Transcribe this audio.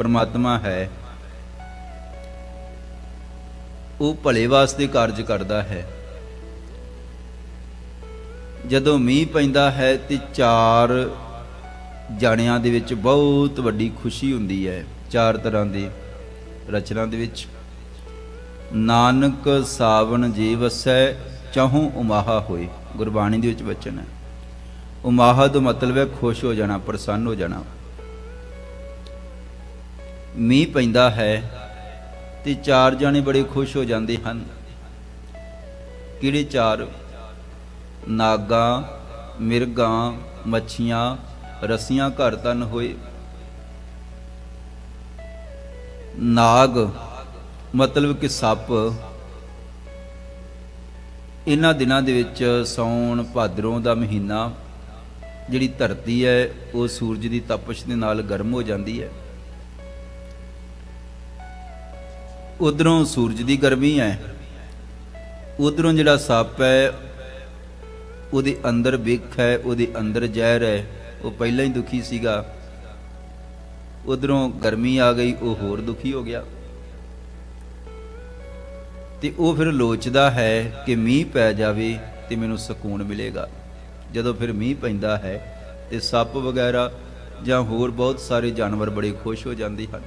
ਪਰਮਾਤਮਾ ਹੈ, ਉਹ ਭਲੇ ਵਾਸਤੇ ਕਾਰਜ ਕਰਦਾ ਹੈ। ਜਦੋਂ ਮੀਂਹ ਪੈਂਦਾ ਹੈ ਤੇ ਚਾਰ ਜਾਣਿਆਂ ਦੇ ਵਿੱਚ ਬਹੁਤ ਵੱਡੀ ਖੁਸ਼ੀ ਹੁੰਦੀ ਹੈ, ਚਾਰ ਤਰ੍ਹਾਂ ਦੀ ਰਚਨਾ ਦੇ ਵਿੱਚ। ਨਾਨਕ ਸਾਵਣ ਜੀ ਵਸੈ, ਚਾਹੂ ਉਮਾਹਾ ਹੋਏ, ਗੁਰਬਾਣੀ ਦੇ ਵਿੱਚ ਬਚਨ ਹੈ। ਉਮਾਹਾ ਦਾ ਮਤਲਬ ਹੈ ਖੁਸ਼ ਹੋ ਜਾਣਾ, ਪ੍ਰਸੰਨ ਹੋ ਜਾਣਾ। ਮੀਂਹ ਪੈਂਦਾ ਹੈ ਤੇ ਚਾਰ ਜਾਣੇ ਬੜੇ ਖੁਸ਼ ਹੋ ਜਾਂਦੇ ਹਨ। ਕਿਹੜੇ ਚਾਰ? ਨਾਗਾ, ਮਿਰਗਾਂ, ਮੱਛੀਆਂ, ਰਸੀਆਂ ਘਰ ਤਨ ਹੋਏ। ਨਾਗ ਮਤਲਬ ਕਿ ਸੱਪ। ਇਹਨਾਂ ਦਿਨਾਂ ਦੇ ਵਿੱਚ ਸੌਣ ਭਾਦਰੋਂ ਦਾ ਮਹੀਨਾ ਜਿਹੜੀ ਧਰਤੀ ਹੈ, ਉਹ ਸੂਰਜ ਦੀ ਤਪਸ਼ ਦੇ ਨਾਲ ਗਰਮ ਹੋ ਜਾਂਦੀ ਹੈ। ਉਧਰੋਂ ਸੂਰਜ ਦੀ ਗਰਮੀ ਹੈ, ਉਧਰੋਂ ਜਿਹੜਾ ਸੱਪ ਹੈ, ਉਹਦੇ ਅੰਦਰ ਵਿਖ ਹੈ, ਉਹਦੇ ਅੰਦਰ ਜ਼ਹਿਰ ਹੈ, ਉਹ ਪਹਿਲਾਂ ਹੀ ਦੁਖੀ ਸੀਗਾ। ਉਧਰੋਂ ਗਰਮੀ ਆ ਗਈ, ਉਹ ਹੋਰ ਦੁਖੀ ਹੋ ਗਿਆ। ਤੇ ਉਹ ਫਿਰ ਲੋਚਦਾ ਹੈ ਕਿ ਮੀਂਹ ਪੈ ਜਾਵੇ ਤੇ ਮੈਨੂੰ ਸਕੂਨ ਮਿਲੇਗਾ। ਜਦੋਂ ਫਿਰ ਮੀਂਹ ਪੈਂਦਾ ਹੈ ਤੇ ਸੱਪ ਵਗੈਰਾ ਜਾਂ ਹੋਰ ਬਹੁਤ ਸਾਰੇ ਜਾਨਵਰ ਬੜੇ ਖੁਸ਼ ਹੋ ਜਾਂਦੇ ਹਨ।